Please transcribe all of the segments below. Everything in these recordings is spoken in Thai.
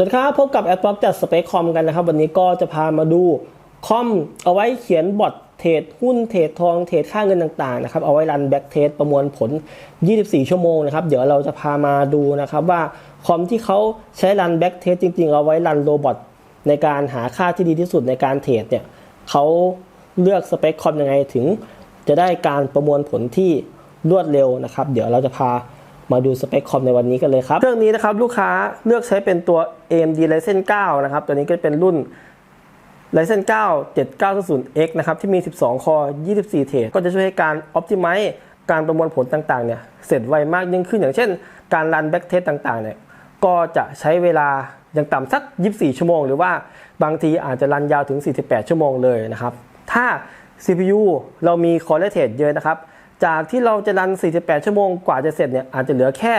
สวัสดีครับพบกับแอดบล็อกจัดสเปคคอมกันนะครับ วันนี้ก็จะพามาดูคอมเอาไว้เขียนบอทเทรดหุ้นเทรดทองเทรดค่าเงินต่างๆนะครับเอาไว้รันแบ็กเทสประมวลผล 24 ชั่วโมงนะครับ เดี๋ยวเราจะพามาดูนะครับว่าคอมที่เขาใช้รันแบ็กเทสจริงๆ เอาไว้รันโรบอทในการหาค่าที่ดีที่สุดในการเทรดเนี่ยเขาเลือกสเปคคอมยังไงถึง จะได้การประมวลผลที่รวดเร็วนะครับ เดี๋ยวเราจะพา มาดูสเปคคอมในวันนี้กันเลยครับ เครื่องนี้นะครับลูกค้าเลือกใช้เป็นตัว AMD Ryzen 9 นะครับ ตัวนี้ก็เป็นรุ่น Ryzen 9 7900X นะครับ ที่มี 12 คอ 24 เทรดก็จะช่วยให้การ Optimize การประมวลผลต่างๆ เนี่ย เสร็จไวมากยิ่งขึ้นอย่างเช่น การรันแบ็กเทสต่างๆ เนี่ย ก็จะใช้เวลาอย่างต่ำสัก 24 ชั่วโมง หรือว่าบางทีอาจจะรันยาวถึง 48 ชั่วโมงเลยนะครับ ถ้า CPU เรามีคอร์เรเทรดเยอะนะครับ จากที่เราจะรัน 48 ชั่วโมงกว่าจะเสร็จเนี่ยอาจจะเหลือแค่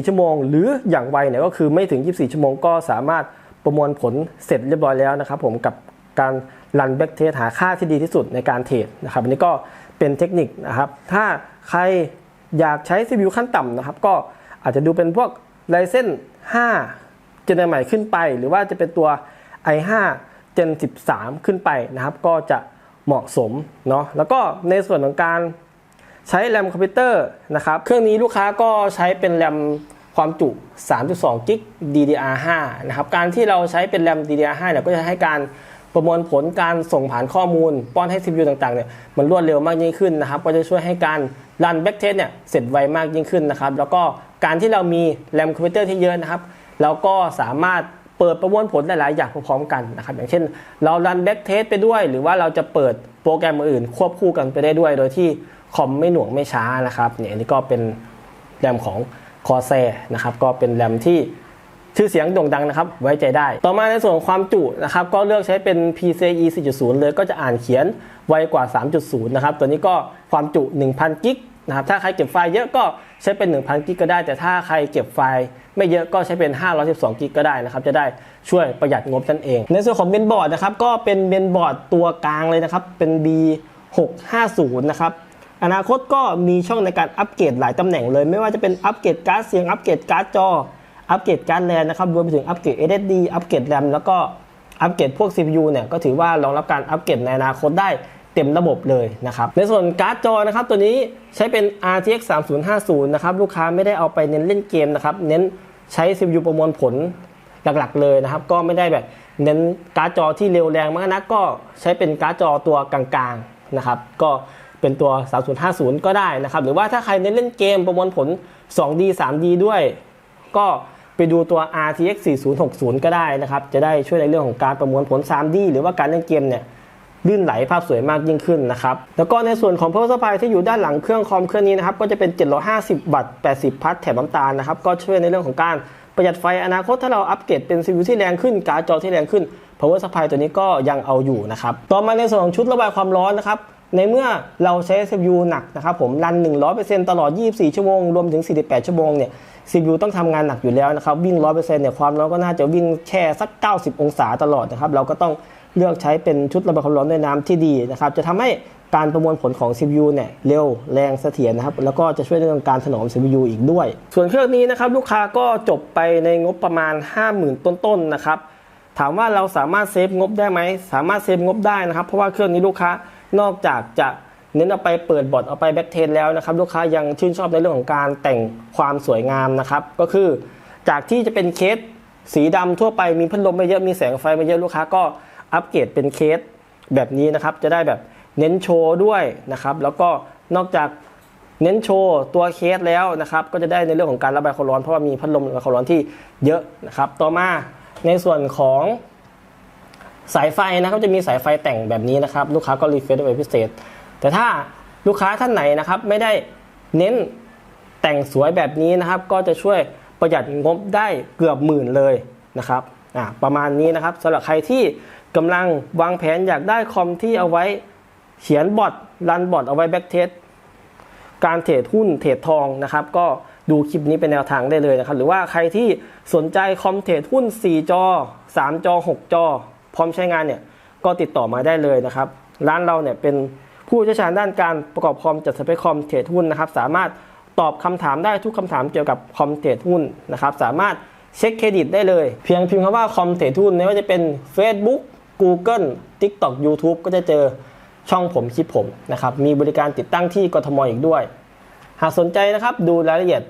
24 ชั่วโมง หรืออย่างไวเนี่ยก็คือไม่ถึง 24 ชั่วโมงก็สามารถประมวลผลเสร็จเรียบร้อยแล้วนะครับผมกับการรันแบ็กเทสหาค่าที่ดีที่สุดในการเทรดนะครับอันนี้ก็เป็นเทคนิคนะครับ ถ้าใครอยากใช้ CPU ขั้นต่ำนะครับ ก็อาจจะดูเป็นพวก Ryzen 5 เจนใหม่ขึ้นไป หรือว่าจะเป็นตัว i5 Gen 13 ขึ้นไปนะครับ ก็จะเหมาะสมเนาะแล้วก็ในส่วนของการ ใช้แรมคอมพิวเตอร์นะครับ เครื่องนี้ลูกค้าก็ใช้เป็นแรมความจุ 3.2 กิก DDR5 นะครับ การที่เราใช้เป็นแรม DDR5 เนี่ยก็จะให้การประมวลผลการส่งผ่านข้อมูล ป้อนให้ CPU ต่างๆเนี่ยมันรวดเร็วมากยิ่งขึ้นนะครับ ก็จะช่วยให้การรันแบ็กเทสเนี่ยเสร็จไวมากยิ่งขึ้นนะครับ แล้วก็การที่เรามีแรมคอมพิวเตอร์ที่เยอะนะครับ เราก็สามารถเปิดประมวลผลหลาย ๆ อย่างพร้อมๆกันนะครับ อย่างเช่น เรารันแบ็กเทสไปด้วย หรือว่าเราจะเปิดโปรแกรมอื่นควบคู่กันไปได้ด้วย โดยที่ คอมไม่หน่วงไม่ช้านะครับเนี่ยอันนี้ก็เป็นแรมของคอแซนะครับก็เป็นแรมที่ชื่อเสียงโด่งดังนะครับ ไว้ใจได้ ต่อมาในส่วนของความจุนะครับ ก็เลือกใช้เป็น PCIe 4.0 เลยก็จะอ่านเขียนไวกว่า 3.0 นะครับ ตัวนี้ก็ความจุ 1,000 กิกนะครับ ถ้าใครเก็บไฟล์เยอะก็ใช้เป็น 1,000 กิกก็ได้ แต่ถ้าใครเก็บไฟล์ไม่เยอะก็ใช้เป็น 512 กิกก็ได้นะครับ จะได้ช่วยประหยัดงบนั่นเอง ในส่วนของเมนบอร์ดนะครับ ก็เป็นเมนบอร์ดตัวกลางเลยนะครับ เป็น B650 นะครับ อนาคตก็มีช่องในการอัปเกรดหลายตำแหน่งเลย ไม่ว่าจะเป็นอัปเกรดการ์ดเสียงอัปเกรดการ์ดจออัปเกรดการ์ดแลนนะครับรวมไปถึงอัปเกรด SSD อัปเกรดแรมแล้วก็อัปเกรดพวก CPU เนี่ยก็ถือว่ารองรับการอัปเกรดในอนาคตได้เต็มระบบเลยนะครับในส่วนการ์ดจอนะครับตัวนี้ใช้เป็น RTX 3050 นะครับลูกค้าไม่ได้เอาไปเน้นเล่นเกมนะครับเน้นใช้ CPU ประมวลผลหลักๆเลยนะครับก็ไม่ได้แบบเน้นการ์ดจอที่เร็วแรงมากนักก็ใช้เป็นการ์ดจอตัวกลางๆนะครับก็ เป็นตัว 3050 ก็ได้นะครับ หรือว่าถ้าใครเน้นเล่นเกมประมวลผล 2D 3D ด้วย ก็ไปดูตัว RTX 4060 ก็ได้นะครับ จะได้ช่วยในเรื่องของการประมวลผล 3D หรือว่าการเล่นเกมเนี่ยลื่นไหลภาพสวยมากยิ่งขึ้นนะครับ แล้วก็ในส่วนของ power supply ที่อยู่ด้านหลังเครื่องคอมเครื่องนี้นะครับ ก็จะเป็น 750 วัตต์ 80 พัทแถบน้ำตาลนะครับ ก็ช่วยในเรื่องของการประหยัดไฟอนาคตถ้าเราอัปเกรดเป็น CPU ที่แรงขึ้น การ์ดจอที่แรงขึ้น power supply ตัวนี้ก็ยังเอาอยู่นะครับ ต่อมาในส่วนของชุดระบายความร้อนนะครับ ในเมื่อเราใช้ CPU หนักนะครับผมรัน 100%ตลอด 24 ชั่วโมง รวมถึง 48 ชั่วโมงเนี่ย CPU ต้องทำงานหนักอยู่แล้วนะครับ วิ่ง 100%เนี่ยความร้อนก็น่าจะวิ่งแค่สัก 90 องศาตลอดนะครับ เราก็ต้องเลือกใช้เป็นชุดระบายความร้อนด้วยน้ำที่ดีนะครับ จะทำให้การประมวลผลของ CPU เนี่ยเร็วแรงเสถียรนะครับ แล้วก็จะช่วยในเรื่องการถนอม CPU อีกด้วย ส่วนเครื่องนี้นะครับลูกค้าก็จบไปในงบประมาณ 50,000 ต้นๆนะครับถามว่าเราสามารถเซฟงบได้ไหมสามารถเซฟงบได้นะครับเพราะว่าเครื่องนี้ลูกค้า นอกจากจะเน้นเอาไปเปิดบอดเอาไปแบ็กเทนแล้วนะครับลูกค้ายังชื่นชอบในเรื่องของการแต่งความสวยงามนะครับ ก็คือจากที่จะเป็นเคสสีดำทั่วไปมีพัดลมไม่เยอะมีแสงไฟไม่เยอะลูกค้าก็อัปเกรดเป็นเคสแบบนี้นะครับจะได้แบบเน้นโชว์ด้วยนะครับแล้วก็นอกจากเน้นโชว์ตัวเคสแล้วนะครับก็จะได้ในเรื่องของการระบายความร้อนเพราะว่ามีพัดลมระบายความร้อนที่เยอะนะครับต่อมาในส่วนของ สายไฟนะครับจะมีสายไฟแต่งแบบนี้นะครับ ลูกค้าก็รีเฟรชไว้พิเศษ แต่ถ้าลูกค้าท่านไหนนะครับ ไม่ได้เน้นแต่งสวยแบบนี้นะครับ ก็จะช่วยประหยัดงบได้เกือบหมื่นเลยนะครับอ่าประมาณนี้นะครับสำหรับใครที่กำลังวางแผนอยากได้คอมที่เอาไว้เขียนบอทรันบอทเอาไว้แบ็กเทสการเทรดหุ้นเทรดทองนะครับ ก็ดูคลิปนี้เป็นแนวทางได้เลยนะครับ หรือว่าใครที่สนใจคอมเทรดหุ้น 4 จอ 3 จอ 6 จอ พร้อมใช้งานเนี่ยก็ติดต่อมาได้เลยนะครับ ร้านเราเนี่ยเป็นผู้เชี่ยวชาญด้านการประกอบคอมจัดสเปคคอมเทรดหุ้นนะครับ สามารถตอบคำถามได้ทุกคำถามเกี่ยวกับคอมเทรดหุ้นนะครับ สามารถเช็คเครดิตได้เลย เพียงพิมพ์คำว่าคอมเทรดหุ้นไม่ว่าจะเป็น Facebook Google TikTok YouTube ก็จะเจอช่องผมคลิปผมนะครับ มีบริการติดตั้งที่กทมอีกด้วย หากสนใจนะครับดูรายละเอียด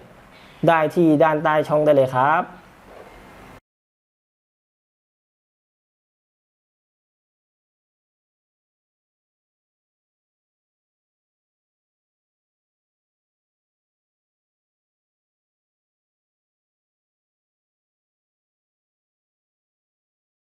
ได้ที่ด้านใต้ช่องได้เลยครับ